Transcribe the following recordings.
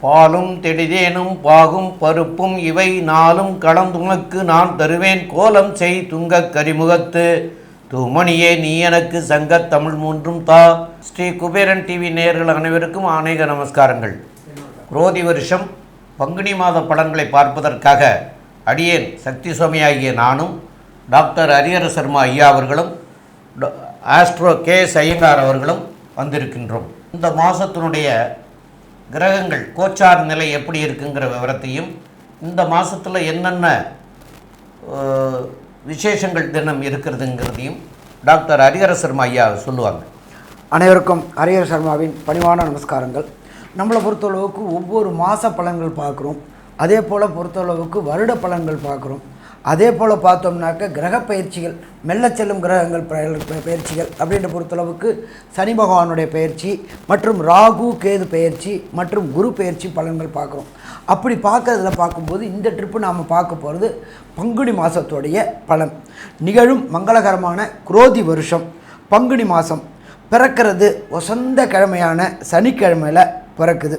பாலும் தெடிதேனும் பாகும் பருப்பும் இவை நாளும் கலந்துமக்கு நான் தருவேன் கோலம் செய் துங்கக் கரிமுகத்து. தூமணியே நீ எனக்கு சங்கத் தமிழ் மூன்றும் தா. ஸ்ரீ குபேரன் டிவி நேயர்கள் அனைவருக்கும் அநேக நமஸ்காரங்கள். குரோதி வருஷம் பங்குனி மாத படங்களை பார்ப்பதற்காக அடியேன் சக்தி சுவாமியாகிய நானும் டாக்டர் ஹரிஹர சர்மா ஐயா அவர்களும் ஆஸ்ட்ரோ கே சையங்கார் அவர்களும் வந்திருக்கின்றோம். இந்த மாதத்தினுடைய கிரகங்கள் கோச்சார் நிலை எப்படி இருக்குங்கிற விவரத்தையும் இந்த மாதத்தில் என்னென்ன விசேஷங்கள் தினம் இருக்கிறதுங்கிறதையும் டாக்டர் ஹரிஹர சர்மா ஐயா சொல்லுவாங்க. அனைவருக்கும் ஹரிஹர் சர்மாவின் பணிவான நமஸ்காரங்கள். நம்மளை பொறுத்தளவுக்கு ஒவ்வொரு மாத பலன்கள் பார்க்குறோம். அதே போல் பொறுத்தளவுக்கு வருட பலன்கள் பார்க்குறோம். அதே போல் பார்த்தோம்னாக்க கிரக பயிற்சிகள் மெல்ல செல்லும் கிரகங்கள் பயிற்சிகள் அப்படின்ற பொறுத்தளவுக்கு சனி பகவானுடைய பயிற்சி மற்றும் ராகு கேது பயிற்சி மற்றும் குரு பயிற்சி பலன்கள் பார்க்குறோம். அப்படி பார்க்கறதுல பார்க்கும்போது இந்த ட்ரிப்பு நாம் பார்க்க போகிறது பங்குனி மாதத்துடைய பலன். நிகழும் மங்களகரமான குரோதி வருஷம் பங்குனி மாதம் பிறக்கிறது வசந்த கிழமையான சனிக்கிழமையில் பிறக்குது.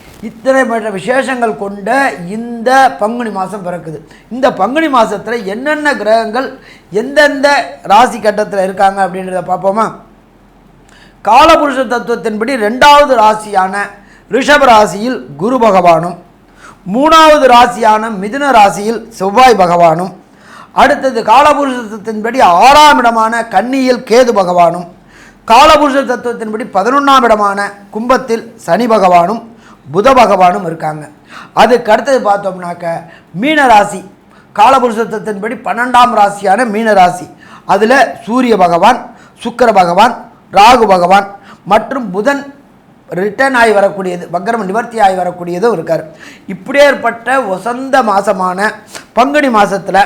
இத்தனை மற்ற விசேஷங்கள் கொண்ட இந்த பங்குனி மாதம் பிறக்குது. இந்த பங்குனி மாதத்தில் என்னென்ன கிரகங்கள் எந்தெந்த ராசி கட்டத்தில் இருக்காங்க அப்படின்றத பார்ப்போமா? காலபுருஷ தத்துவத்தின்படி ரெண்டாவது ராசியான ரிஷப ராசியில் குரு பகவானும் மூணாவது ராசியான மிதுன ராசியில் செவ்வாய் பகவானும் அடுத்தது காலபுருஷ தத்துவத்தின்படி ஆறாம் இடமான கன்னியில் கேது பகவானும் காலபுருஷ தத்துவத்தின்படி பதினொன்றாம் இடமான கும்பத்தில் சனி பகவானும் புத பகவானும் இருக்காங்க. அதுக்கு அடுத்தது பார்த்தோம்னாக்க மீன ராசி. காலபுருஷ தத்துவத்தின்படி பன்னெண்டாம் ராசியான மீன ராசி. அதில் சூரிய பகவான் சுக்கிர பகவான் ராகு பகவான் மற்றும் புதன் ரிட்டர்ன் ஆகி வரக்கூடியது பக்ரம நிவர்த்தி ஆகி வரக்கூடியதும் இருக்கார். இப்படியேற்பட்ட வசந்த மாதமான பங்குனி மாதத்தில்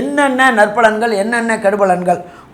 என்னென்ன நற்பலன்கள் என்னென்ன கெடுபலன்கள்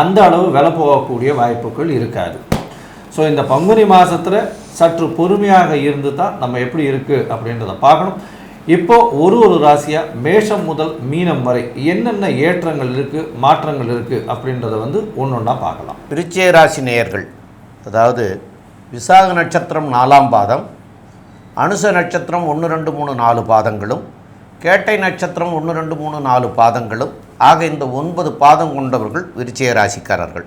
அந்த அளவு விலை போகக்கூடிய வாய்ப்புகள் இருக்காது. ஸோ இந்த பங்குனி மாதத்தில் சற்று பொறுமையாக இருந்து தான் நம்ம எப்படி இருக்குது அப்படின்றத பார்க்கணும். இப்போ ஒரு ஒரு ராசியாக மேஷம் முதல் மீனம் வரை என்னென்ன ஏற்றங்கள் இருக்குது மாற்றங்கள் இருக்குது அப்படின்றத வந்து ஒன்று ஒன்றா பார்க்கலாம். விருச்சிக ராசி நேயர்கள் அதாவது விசாக நட்சத்திரம் நாலாம் பாதம் அனுச நட்சத்திரம் ஒன்று ரெண்டு மூணு நாலு பாதங்களும் கேட்டை நட்சத்திரம் ஒன்று ரெண்டு மூணு நாலு பாதங்களும் ஆக இந்த ஒன்பது பாதம் கொண்டவர்கள் விருச்சிய ராசிக்காரர்கள்.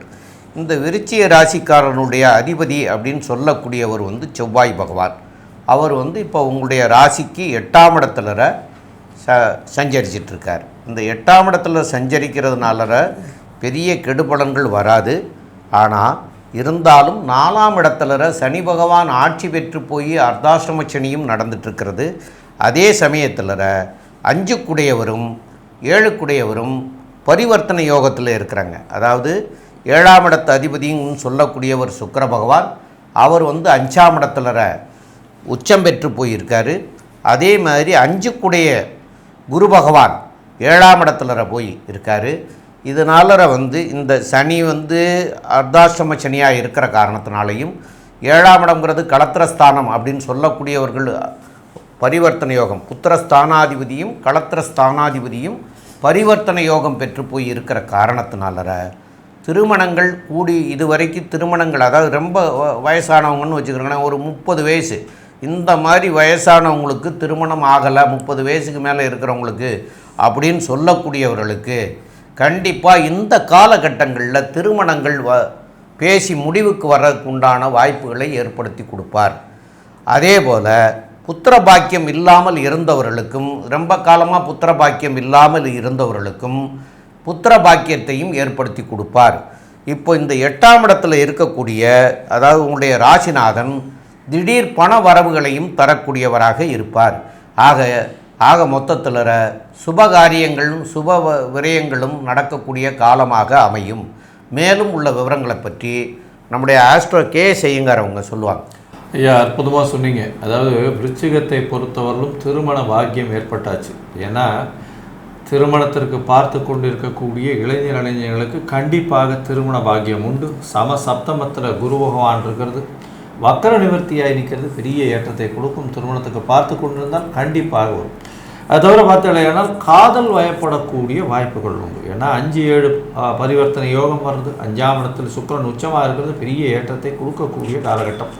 இந்த விருச்சிய ராசிக்காரனுடைய அதிபதி அப்படின்னு சொல்லக்கூடியவர் வந்து செவ்வாய் பகவான். அவர் வந்து இப்போ உங்களுடைய ராசிக்கு எட்டாம் இடத்துல ச சஞ்சரிச்சிட்டு இருக்கார் இந்த எட்டாம் இடத்துல சஞ்சரிக்கிறதுனால பெரிய கெடுபலன்கள் வராது. ஆனால் இருந்தாலும் நாலாம் இடத்துல சனி பகவான் ஆட்சி பெற்று போய் அர்த்தாசிரம சனியும் நடந்துட்டுருக்கிறது அதே சமயத்தில் அஞ்சுக்குடையவரும் ஏழுக்குடையவரும் பரிவர்த்தனை யோகத்தில் இருக்கிறாங்க. அதாவது ஏழாம் இடத்து அதிபதியும் சொல்லக்கூடியவர் சுக்கர பகவான் அவர் வந்து அஞ்சாம் இடத்துல உச்சம் பெற்று போயிருக்காரு. அதே மாதிரி அஞ்சுக்குடைய குரு பகவான் ஏழாம் இடத்துல போய் இருக்காரு. இதனால வந்து இந்த சனி வந்து அர்த்தாஷ்டம சனியாக இருக்கிற காரணத்தினாலையும் ஏழாம் இடம்ங்கிறது களத்திரஸ்தானம் அப்படின்னு சொல்லக்கூடியவர்கள் பரிவர்த்தன யோகம். புத்திரஸ்தானாதிபதியும் களத்திரஸ்தானாதிபதியும் பரிவர்த்தன யோகம் பெற்று போய் இருக்கிற காரணத்தினால திருமணங்கள் கூடி இதுவரைக்கும் திருமணங்கள் அதாவது ரொம்ப வ- வயசானவங்கன்னு வச்சுக்கிறோங்கன்னா ஒரு முப்பது வயசு. இந்த மாதிரி வயசானவங்களுக்கு திருமணம் ஆகலை முப்பது வயசுக்கு மேலே இருக்கிறவங்களுக்கு அப்படின்னு சொல்லக்கூடியவர்களுக்கு கண்டிப்பாக இந்த காலகட்டங்களில் திருமணங்கள் வ பேசி முடிவுக்கு வர்றதுக்கு உண்டான வாய்ப்புகளை ஏற்படுத்தி கொடுப்பார். அதே போல் புத்திர பாக்கியம் இல்லாமல் இருந்தவர்களுக்கும் ரொம்ப காலமாக புத்திர பாக்கியம் இல்லாமல் இருந்தவர்களுக்கும் புத்திர பாக்கியத்தையும் ஏற்படுத்தி கொடுப்பார். இப்போ இந்த எட்டாம் இடத்துல இருக்கக்கூடிய அதாவது உங்களுடைய ராசிநாதன் திடீர் பண வரவுகளையும் தரக்கூடியவராக இருப்பார். ஆக ஆக மொத்தத்தில் சுபகாரியங்களும் சுப விரயங்களும் நடக்கக்கூடிய காலமாக அமையும். மேலும் உள்ள விவரங்களை பற்றி நம்முடைய ஆஸ்ட்ரோ கே செய்யுங்கிறவங்க சொல்லுவாங்க. ஐயா அற்புதமாக சொன்னீங்க. அதாவது விருச்சிகத்தை பொறுத்தவரையிலும் திருமண பாக்கியம் ஏற்பட்டாச்சு. ஏன்னா திருமணத்திற்கு பார்த்து கொண்டு இருக்கக்கூடிய இளைஞர் இளைஞர்களுக்கு கண்டிப்பாக திருமண பாக்கியம் உண்டு. சம சப்தமத்தில் குரு பகவான் இருக்கிறது. வக்கர நிவர்த்தியாக நிற்கிறது பெரிய ஏற்றத்தை கொடுக்கும். திருமணத்துக்கு பார்த்து கொண்டிருந்தால் கண்டிப்பாக வரும். அது தவிர பார்த்தீங்கன்னா காதல் வயப்படக்கூடிய வாய்ப்புகள் உண்டு. ஏன்னா அஞ்சு ஏழு பரிவர்த்தனை யோகம் வருது அஞ்சாம் இடத்தில் சுக்கரன் உச்சமாக இருக்கிறது. பெரிய ஏற்றத்தை கொடுக்கக்கூடிய காலகட்டம்.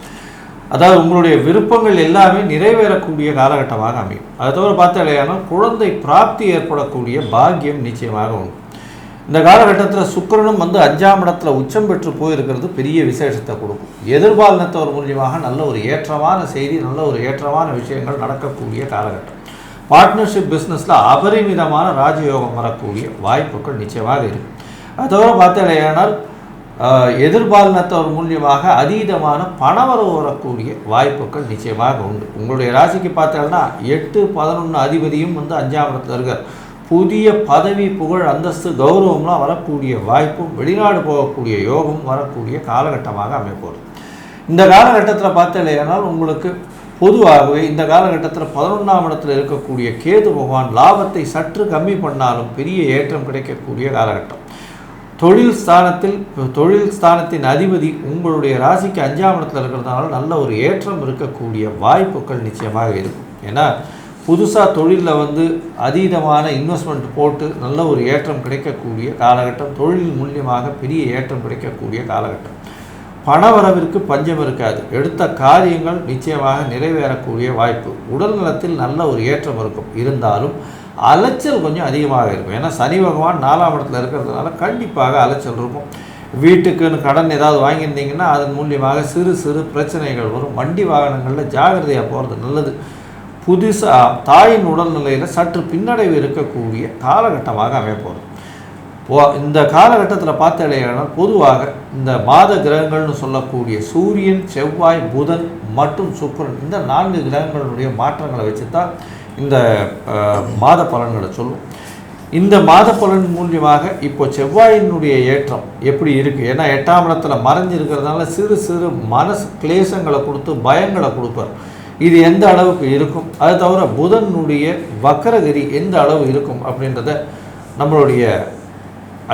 அதாவது உங்களுடைய விருப்பங்கள் எல்லாமே நிறைவேறக்கூடிய காலகட்டமாக அமையும். அதை தவிர பார்த்தீங்கன்னா குழந்தை பிராப்தி ஏற்படக்கூடிய பாக்கியம் நிச்சயமாக உண்டு. இந்த காலகட்டத்தில் சுக்கிரனும் வந்து அஞ்சாம் இடத்துல உச்சம் பெற்று போயிருக்கிறது பெரிய விசேஷத்தை கொடுக்கும். எதிர்பாலினத்தவர் மூலியமாக நல்ல ஒரு ஏற்றமான செய்தி நல்ல ஒரு ஏற்றமான விஷயங்கள் நடக்கக்கூடிய காலகட்டம். பார்ட்னர்ஷிப் பிஸ்னஸில் அபரிமிதமான ராஜயோகம் வரக்கூடிய வாய்ப்புகள் நிச்சயமாக இருக்கும். அது தவிர பார்த்தீங்கன்னா எதிர்பாலினத்தவர் மூலியமாக அதீதமான பணவரவு வரக்கூடிய வாய்ப்புகள் நிச்சயமாக உண்டு. உங்களுடைய ராசிக்கு பார்த்தீங்கன்னா எட்டு பதினொன்று அதிபதியும் வந்து அஞ்சாம் இடத்துல இருக்கார். புதிய பதவி புகழ் அந்தஸ்து கௌரவம்லாம் வரக்கூடிய வாய்ப்பும் வெளிநாடு போகக்கூடிய யோகம் வரக்கூடிய காலகட்டமாக அமைப்போகுது இந்த காலகட்டத்தில் பார்த்தலையானால் உங்களுக்கு பொதுவாகவே இந்த காலகட்டத்தில் பதினொன்றாம் இடத்தில் இருக்கக்கூடிய கேது பகவான் லாபத்தை சற்று கம்மி பண்ணாலும் பெரிய ஏற்றம் கிடைக்கக்கூடிய காலகட்டம். தொழில் ஸ்தானத்தில் தொழில் ஸ்தானத்தின் அதிபதி உங்களுடைய ராசிக்கு அஞ்சாம் இடத்துல இருக்கிறதுனால நல்ல ஒரு ஏற்றம் இருக்கக்கூடிய வாய்ப்புகள் நிச்சயமாக இருக்கும். ஏன்னா புதுசாக தொழிலில் வந்து அதீதமான இன்வெஸ்ட்மெண்ட் போட்டு நல்ல ஒரு ஏற்றம் கிடைக்கக்கூடிய காலகட்டம் தொழில் மூலியமாக பெரிய ஏற்றம் கிடைக்கக்கூடிய காலகட்டம். பணவரவிற்கு பஞ்சம் இருக்காது. எடுத்த காரியங்கள் நிச்சயமாக நிறைவேறக்கூடிய வாய்ப்பு. உடல் நலத்தில் நல்ல ஒரு ஏற்றம் இருக்கும். இருந்தாலும் அலைச்சல் கொஞ்சம் அதிகமாக இருக்கும். ஏன்னா சனி பகவான் நாலாம் இடத்துல இருக்கிறதுனால கண்டிப்பாக அலைச்சல் இருக்கும். வீட்டுக்குன்னு கடன் ஏதாவது வாங்கியிருந்தீங்கன்னா அதன் மூலியமாக சிறு சிறு பிரச்சனைகள் வரும். வண்டி வாகனங்களில் ஜாகிரதையாக போகிறது நல்லது. புதுசாக தாயின் உடல்நிலையில் சற்று பின்னடைவு இருக்கக்கூடிய காலகட்டமாக அமையப்போகிறது போ இந்த காலகட்டத்தில் பார்த்தாலேயானால் பொதுவாக இந்த மாத கிரகங்கள்னு சொல்லக்கூடிய சூரியன் செவ்வாய் புதன் மற்றும் சுக்கரன் இந்த நான்கு கிரகங்களுடைய மாற்றங்களை வச்சு தான் இந்த மாத பலன்களை சொல்லும். இந்த மாத பலன் மூலியமாக இப்போ செவ்வாயினுடைய ஏற்றம் எப்படி இருக்குது ஏன்னா எட்டாம் இடத்துல மறைஞ்சிருக்கிறதுனால சிறு சிறு மனசு கிளேசங்களை கொடுத்து பயங்களை கொடுப்பார். இது எந்த அளவுக்கு இருக்கும்? அது தவிர புதனுடைய வக்கரகிரி எந்த அளவு இருக்கும் அப்படின்றத நம்மளுடைய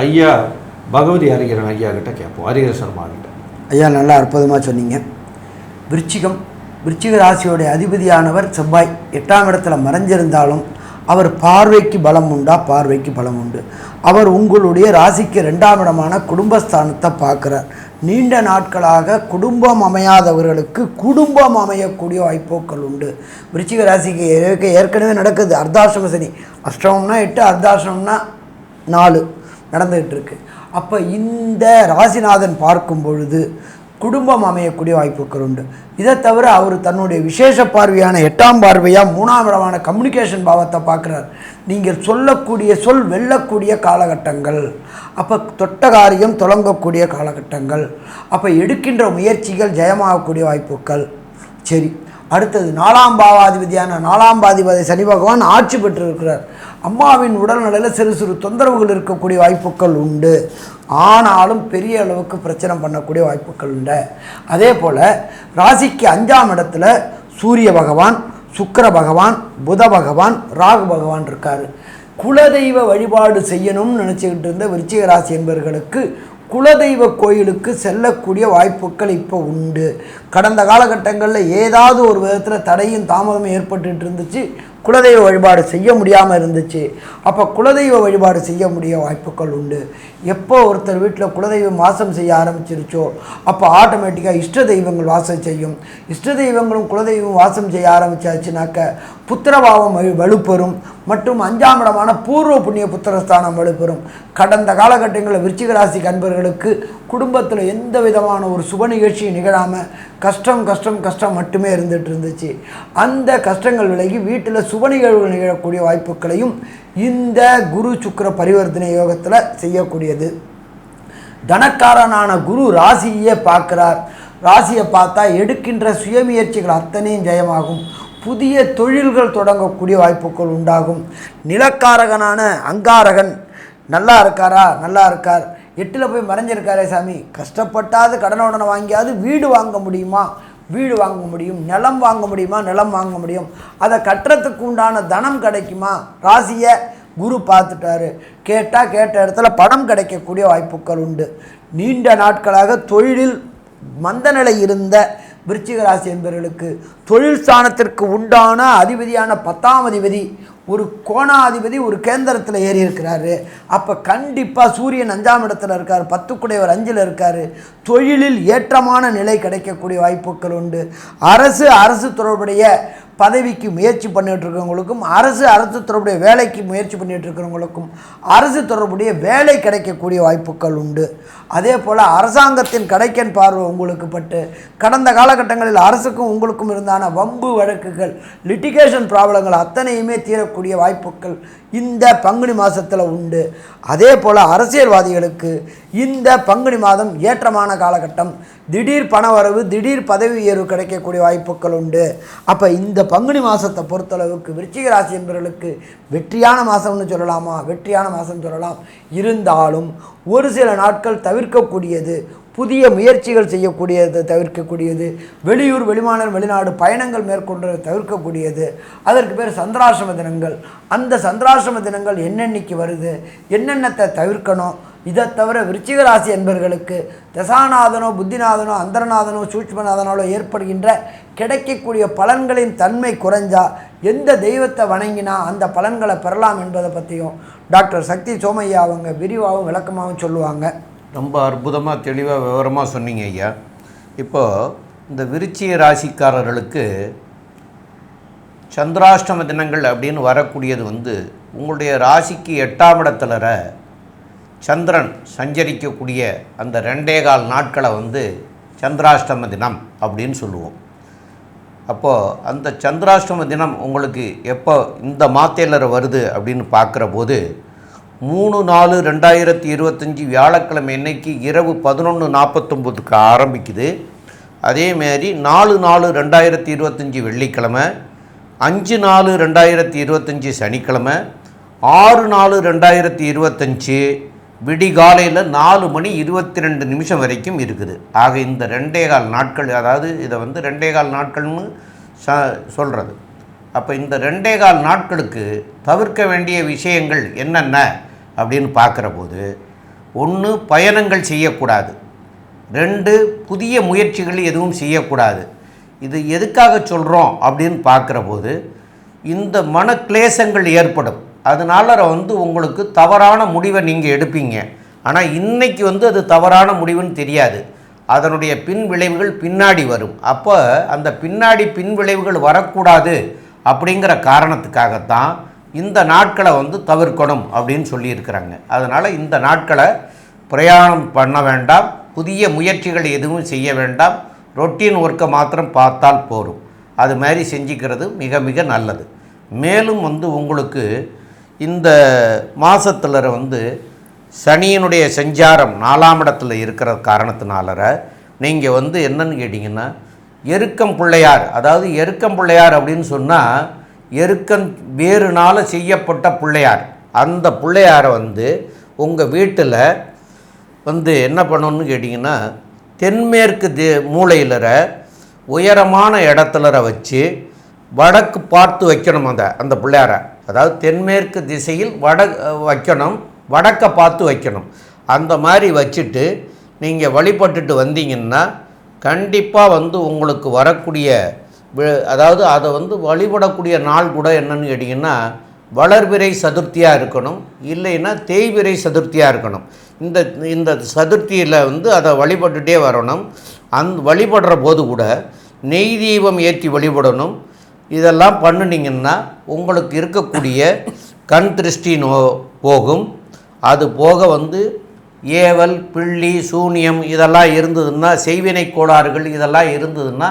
ஐயா பகவதி ஹரிகரன் ஐயா கிட்ட கேட்போம். ஹரிகர சர்மா கிட்ட ஐயா நல்லா அற்புதமாக சொன்னீங்க. விருச்சிகம் விருச்சிக ராசியோடைய அதிபதியானவர் செவ்வாய் எட்டாம் இடத்துல மறைஞ்சிருந்தாலும் அவர் பார்வைக்கு பலம் உண்டா? பார்வைக்கு பலம் உண்டு. அவர் உங்களுடைய ராசிக்கு ரெண்டாம் இடமான குடும்பஸ்தானத்தை பார்க்குறார். நீண்ட நாட்களாக குடும்பம் அமையாதவர்களுக்கு குடும்பம் அமையக்கூடிய வாய்ப்புகள் உண்டு. விருச்சிக ராசிக்கு ஏற்கனவே நடக்குது. அர்த்தாசிரம சனி. அஷ்டமம்னா எட்டு அர்த்தாசிரமம்னா நாலு நடந்துகிட்டு இருக்கு. அப்போ இந்த ராசிநாதன் பார்க்கும் பொழுது குடும்பம் அமையக்கூடிய வாய்ப்புகள் உண்டு. இதை தவிர அவர் தன்னுடைய விசேஷ பார்வையான எட்டாம் பார்வையாக மூணாம் இடமான கம்யூனிகேஷன் பாவத்தை பார்க்குறார். நீங்கள் சொல்லக்கூடிய சொல் வெல்லக்கூடிய காலகட்டங்கள். அப்போ தொட்ட காரியம் தொடங்கக்கூடிய காலகட்டங்கள். அப்போ எடுக்கின்ற முயற்சிகள் ஜெயமாகக்கூடிய வாய்ப்புகள். சரி. அடுத்தது நாலாம் பாவாதிபதியான நாலாம் பாதிபதி சனி பகவான் ஆட்சி பெற்றிருக்கிறார். அம்மாவின் உடல்நிலையில் சிறு சிறு தொந்தரவுகள் இருக்கக்கூடிய வாய்ப்புகள் உண்டு. ஆனாலும் பெரிய அளவுக்கு பிரச்சனை பண்ணக்கூடிய வாய்ப்புகள் உண்டு அதே போல் ராசிக்கு அஞ்சாம் இடத்துல சூரிய பகவான் சுக்கிர பகவான் புத பகவான் ராகு பகவான் இருக்கார். குலதெய்வ வழிபாடு செய்யணும்னு நினச்சிக்கிட்டு இருந்த விருச்சிக ராசி என்பவர்களுக்கு குலதெய்வ கோயிலுக்கு செல்லக்கூடிய வாய்ப்புகள் இப்போ உண்டு. கடந்த காலகட்டங்களில் ஏதாவது ஒரு விதத்தில் தடையும் தாமதமும் ஏற்பட்டுட்டு இருந்துச்சு. குலதெய்வ வழிபாடு செய்ய முடியாமல் இருந்துச்சு. அப்போ குலதெய்வ வழிபாடு செய்ய முடிய வாய்ப்புகள் உண்டு. எப்போ ஒருத்தர் வீட்டில் குலதெய்வம் வாசம் செய்ய ஆரம்பிச்சிருச்சோ அப்போ ஆட்டோமேட்டிக்காக இஷ்ட தெய்வங்கள் வாசம் செய்யும். இஷ்ட தெய்வங்களும் குலதெய்வம் வாசம் செய்ய ஆரம்பித்தாச்சுனாக்க புத்திரபாவம் வலு- வலுப்பெறும் மற்றும் அஞ்சாம் இடமான பூர்வ புண்ணிய புத்திரஸ்தானம் வலுப்பெறும். கடந்த காலகட்டங்களில் விருச்சிக ராசி கண்பர்களுக்கு குடும்பத்தில் எந்த விதமான ஒரு சுப நிகழ்ச்சியும் நிகழாமல் கஷ்டம் கஷ்டம் கஷ்டம் மட்டுமே இருந்துட்டு இருந்துச்சு. அந்த கஷ்டங்கள் விலகி வீட்டில் சுப நிகழ்வுகள் நிகழக்கூடிய வாய்ப்புகளையும் இந்த குரு சுக்கிர பரிவர்த்தனை யோகத்தில் செய்யக்கூடியது. தனக்காரனான குரு ராசியே பார்க்கிறார். ராசியை பார்த்தா எடுக்கின்ற சுயமுயற்சிகள் அத்தனையும் ஜெயமாகும். புதிய தொழில்கள் தொடங்கக்கூடிய வாய்ப்புகள் உண்டாகும். நிலக்காரகனான அங்காரகன் நல்லா இருக்காரா? நல்லா இருக்கார். எட்டில் போய் மறைஞ்சிருக்காரே சாமி. கஷ்டப்பட்டாது கடனை உடனே வாங்கியாவது வீடு வாங்க முடியுமா? வீடு வாங்க முடியும். நிலம் வாங்க முடியுமா? நிலம் வாங்க முடியும். அதை கட்டுறதுக்கு உண்டான தனம் கிடைக்குமா? ராசியை குரு பார்த்துட்டாரு. கேட்டால் கேட்ட இடத்துல பணம் கிடைக்கக்கூடிய வாய்ப்புகள் உண்டு. நீண்ட நாட்களாக தொழிலில் மந்த நிலை இருந்த விருச்சிக ராசி என்பவர்களுக்கு தொழில் ஸ்தானத்திற்கு உண்டான அதிபதியான பத்தாம் அதிபதி ஒரு கோணாதிபதி ஒரு கேந்திரத்தில் ஏறி இருக்கிறாரு. அப்போ கண்டிப்பாக சூரியன் அஞ்சாம் இடத்துல இருக்கார் பத்துக்குடையவர் அஞ்சில் இருக்கார். தொழிலில் ஏற்றமான நிலை கிடைக்கக்கூடிய வாய்ப்புகள் உண்டு. அரசு அரசு தொடர்புடைய பதவிக்கு முயற்சி பண்ணிகிட்டு இருக்கிறவங்களுக்கும் அரசு அரசு தொடர்புடைய வேலைக்கு முயற்சி பண்ணிகிட்டு இருக்கிறவங்களுக்கும் அரசு தொடர்புடைய வேலை கிடைக்கக்கூடிய வாய்ப்புகள் உண்டு. அதே போல் அரசாங்கத்தின் கடைக்கன் பார்வை உங்களுக்கு பட்டு கடந்த காலகட்டங்களில் அரசுக்கும் உங்களுக்கும் இருந்தான வம்பு வழக்குகள் லிட்டிகேஷன் ப்ராப்ளங்கள் அத்தனையுமே தீரக்கூடிய ஏறக்கூடிய வாய்ப்புகள் இந்த பங்குனி மாதத்தில் உண்டு. அதே போல் அரசியல்வாதிகளுக்கு இந்த பங்குனி மாதம் ஏற்றமான காலகட்டம். திடீர் பணவரவு திடீர் பதவி உயர்வு கிடைக்கக்கூடிய வாய்ப்புகள் உண்டு. அப்போ இந்த பங்குனி மாதத்தை பொறுத்தளவுக்கு விருச்சிக ராசி என்பவர்களுக்கு வெற்றியான மாதம்னு சொல்லலாமா? வெற்றியான மாதம் சொல்லலாம். இருந்தாலும் ஒரு சில நாட்கள் தவிர்க்கக்கூடியது புதிய முயற்சிகள் செய்யக்கூடியது தவிர்க்கக்கூடியது. வெளியூர் வெளிமாநிலம் வெளிநாடு பயணங்கள் மேற்கொண்டு தவிர்க்கக்கூடியது. அதற்கு பேர் சந்திராசிரம தினங்கள். அந்த சந்திராசிரம தினங்கள் என்னென்னைக்கு வருது? என்னென்னத்தை தவிர்க்கணும்? இதை தவிர விருச்சிக ராசி என்பவர்களுக்கு தசாநாதனோ புத்திநாதனோ அந்தரநாதனோ சூட்சமநாதனாலோ ஏற்படுகின்ற கிடைக்கக்கூடிய பலன்களின் தன்மை குறைஞ்சா எந்த தெய்வத்தை வணங்கினா அந்த பலன்களை பெறலாம் என்பதை பற்றியும் டாக்டர் சக்தி சோமையா அவங்க விரிவாகவும் விளக்கமாகவும் சொல்லுவாங்க. ரொம்ப அற்புதமாக தெளிவாக விவரமாக சொன்னீங்க ஐயா. இப்போது இந்த விருச்சிய ராசிக்காரர்களுக்கு சந்திராஷ்டம தினங்கள் அப்படின்னு வரக்கூடியது வந்து உங்களுடைய ராசிக்கு எட்டாம் இடத்துலற சந்திரன் சஞ்சரிக்கக்கூடிய அந்த ரெண்டே கால் நாட்களை வந்து சந்திராஷ்டம தினம் அப்படின்னு சொல்லுவோம். அப்போது அந்த சந்திராஷ்டம தினம் உங்களுக்கு எப்போ இந்த மாத்தேலர் வருது அப்படின்னு பார்க்குற போது மூணு நாலு ரெண்டாயிரத்தி இருபத்தஞ்சி வியாழக்கிழமை இன்னைக்கு இரவு பதினொன்று நாற்பத்தொம்போதுக்கு ஆரம்பிக்குது. அதேமாரி நாலு நாலு ரெண்டாயிரத்தி இருபத்தஞ்சி வெள்ளிக்கிழமை அஞ்சு நாலு ரெண்டாயிரத்தி இருபத்தஞ்சி சனிக்கிழமை ஆறு நாலு ரெண்டாயிரத்தி இருபத்தஞ்சி விடிகாலையில் நாலு மணி இருபத்தி ரெண்டு நிமிஷம் வரைக்கும் இருக்குது. ஆக இந்த ரெண்டே கால் நாட்கள் அதாவது இதை வந்து ரெண்டே கால் நாட்கள்னு ச சொல்கிறது அப்போ இந்த ரெண்டே கால் நாட்களுக்கு தவிர்க்க வேண்டிய விஷயங்கள் என்னென்ன? அப்படின்னு பார்க்குற போது ஒன்று பயணங்கள் செய்யக்கூடாது. ரெண்டு புதிய முயற்சிகள் எதுவும் செய்யக்கூடாது. இது எதுக்காக சொல்கிறோம் அப்படின்னு பார்க்குற போது இந்த மன கிளேசங்கள் ஏற்படும். அதனால வந்து உங்களுக்கு தவறான முடிவை நீங்கள் எடுப்பீங்க. ஆனால் இன்னைக்கு வந்து அது தவறான முடிவுன்னு தெரியாது. அதனுடைய பின் விளைவுகள் பின்னாடி வரும். அப்போ அந்த பின்னாடி பின் விளைவுகள் வரக்கூடாது அப்படிங்கிற காரணத்துக்காகத்தான் இந்த நாட்களை வந்து தவிர்க்கணும் அப்படின்னு சொல்லியிருக்கிறாங்க. அதனால் இந்த நாட்களை பிரயாணம் பண்ண வேண்டாம். புதிய முயற்சிகள் எதுவும் செய்ய வேண்டாம். ரொட்டீன் ஒர்க்கை மாத்திரம் பார்த்தால் போரும் அது மாதிரி செஞ்சுக்கிறது மிக மிக நல்லது. மேலும் வந்து உங்களுக்கு இந்த மாதத்தில் வந்து சனியினுடைய சஞ்சாரம் நாலாம் இடத்துல இருக்கிற காரணத்தினால நீங்கள் வந்து என்னன்னு கேட்டிங்கன்னா எருக்கம் பிள்ளையார் அதாவது எருக்கம் பிள்ளையார் அப்படின்னு சொன்னால் எருக்கன் வேறுனால செய்யப்பட்ட பிள்ளையார். அந்த பிள்ளையாரை வந்து உங்கள் வீட்டில் வந்து என்ன பண்ணணும்னு கேட்டிங்கன்னா தென்மேற்கு தி மூலையிலற உயரமான இடத்துலற வச்சு வடக்கு பார்த்து வைக்கணும் அந்த அந்த பிள்ளையாரை. அதாவது தென்மேற்கு திசையில் வட வைக்கணும் வடக்கை பார்த்து வைக்கணும். அந்த மாதிரி வச்சுட்டு நீங்கள் வழிபட்டுட்டு வந்தீங்கன்னா கண்டிப்பாக வந்து உங்களுக்கு வரக்கூடிய அதாவது அதை வந்து வழிபடக்கூடிய நாள் கூட என்னன்னு கேட்டிங்கன்னா வளர்பிறை சதுர்த்தியாக இருக்கணும் இல்லைன்னா தேய்விரை சதுர்த்தியாக இருக்கணும். இந்த இந்த சதுர்த்தியில் வந்து அதை வழிபட்டுட்டே வரணும். அந் வழிபடுற போது கூட நெய் தீபம் ஏற்றி வழிபடணும். இதெல்லாம் பண்ணுனீங்கன்னா உங்களுக்கு இருக்கக்கூடிய கண் திருஷ்டி நோ போகும். அது போக வந்து ஏவல் பிள்ளி சூனியம் இதெல்லாம் இருந்ததுன்னா செய்வினை கோளாறுகள் இதெல்லாம் இருந்ததுன்னா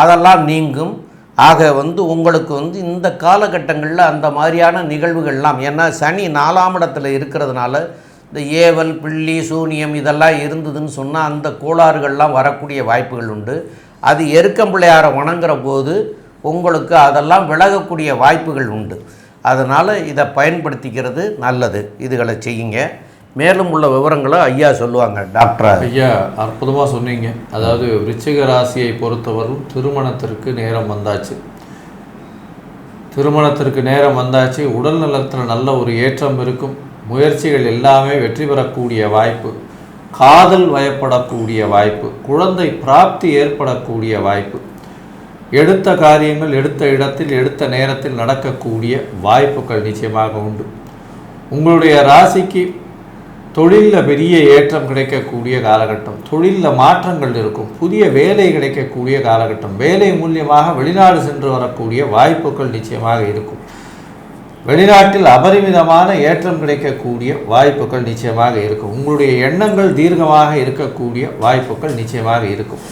அதெல்லாம் நீங்கும். ஆக வந்து உங்களுக்கு வந்து இந்த காலகட்டங்களில் அந்த மாதிரியான நிகழ்வுகள்லாம் ஏன்னா சனி நாலாம் இடத்துல இருக்கிறதுனால இந்த ஏவல் பிள்ளி சூனியம் இதெல்லாம் இருந்ததுன்னு சொன்னால் அந்த கோளாறுகள்லாம் வரக்கூடிய வாய்ப்புகள் உண்டு. அது எருக்கம்பிள்ளையாரை வணங்குற போது உங்களுக்கு அதெல்லாம் விலகக்கூடிய வாய்ப்புகள் உண்டு. அதனால் இதை பயன்படுத்திக்கிறது நல்லது. இதுகளை செய்யுங்க. மேலும் உள்ள விவரங்களை ஐயா சொல்லுவாங்க டாக்டர்? ஐயா அற்புதமாக சொன்னீங்க. அதாவது விருச்சிக ராசியை பொறுத்தவரையும் திருமணத்திற்கு நேரம் வந்தாச்சு. திருமணத்திற்கு நேரம் வந்தாச்சு. உடல் நலத்தில் நல்ல ஒரு ஏற்றம் இருக்கும். முயற்சிகள் எல்லாமே வெற்றி பெறக்கூடிய வாய்ப்பு. காதல் வயப்படக்கூடிய வாய்ப்பு. குழந்தை பிராப்தி ஏற்படக்கூடிய வாய்ப்பு. எடுத்த காரியங்கள் எடுத்த இடத்தில் எடுத்த நேரத்தில் நடக்கக்கூடிய வாய்ப்புகள் நிச்சயமாக உண்டு. உங்களுடைய ராசிக்கு தொழிலில் பெரிய ஏற்றம் கிடைக்கக்கூடிய காலகட்டம் தொழிலில் மாற்றங்கள் இருக்கும் புதிய வேலை கிடைக்கக்கூடிய காலகட்டம் வேலை மூலியமாக வெளிநாடு சென்று வரக்கூடிய வாய்ப்புகள் நிச்சயமாக இருக்கும். வெளிநாட்டில் அபரிமிதமான ஏற்றம் கிடைக்கக்கூடிய வாய்ப்புகள் நிச்சயமாக இருக்கும். உங்களுடைய எண்ணங்கள் தீர்க்கமாக இருக்கக்கூடிய வாய்ப்புகள் நிச்சயமாக இருக்கும்.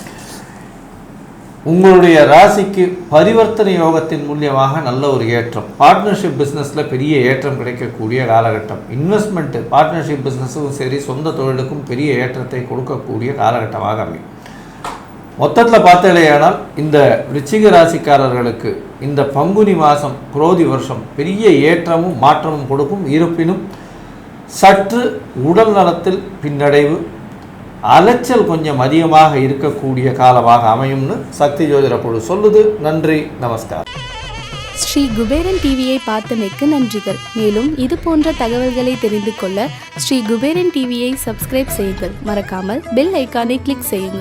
உங்களுடைய ராசிக்கு பரிவர்த்தனை யோகத்தின் மூலியமாக நல்ல ஒரு ஏற்றம். பார்ட்னர்ஷிப் பிஸ்னஸில் பெரிய ஏற்றம் கிடைக்கக்கூடிய காலகட்டம். இன்வெஸ்ட்மெண்ட்டு பார்ட்னர்ஷிப் பிஸ்னஸும் சரி சொந்த தொழிலுக்கும் பெரிய ஏற்றத்தை கொடுக்கக்கூடிய காலகட்டமாக அமையும். மொத்தத்தில் பார்த்தலையானால் இந்த ரிச்சிக ராசிக்காரர்களுக்கு இந்த பங்குனி மாதம் குரோதி வருஷம் பெரிய ஏற்றமும் மாற்றமும் கொடுக்கும். இருப்பினும் சற்று உடல் நலத்தில் பின்னடைவு அலைச்சல் கொஞ்சம் அதிகமாக இருக்கக்கூடிய காலமாக அமையும்னு சக்தி ஜோதிட குழு சொல்லுது. நன்றி நமஸ்காரம் ஸ்ரீ குபேரன் டிவியை பார்த்தமைக்கு நன்றிகள். மேலும் இது போன்ற தகவல்களை தெரிந்து கொள்ள ஸ்ரீ குபேரன் டிவியை சப்ஸ்கிரைப் செய்யுங்கள். மறக்காமல் பெல் ஐக்கானை கிளிக் செய்யுங்கள்.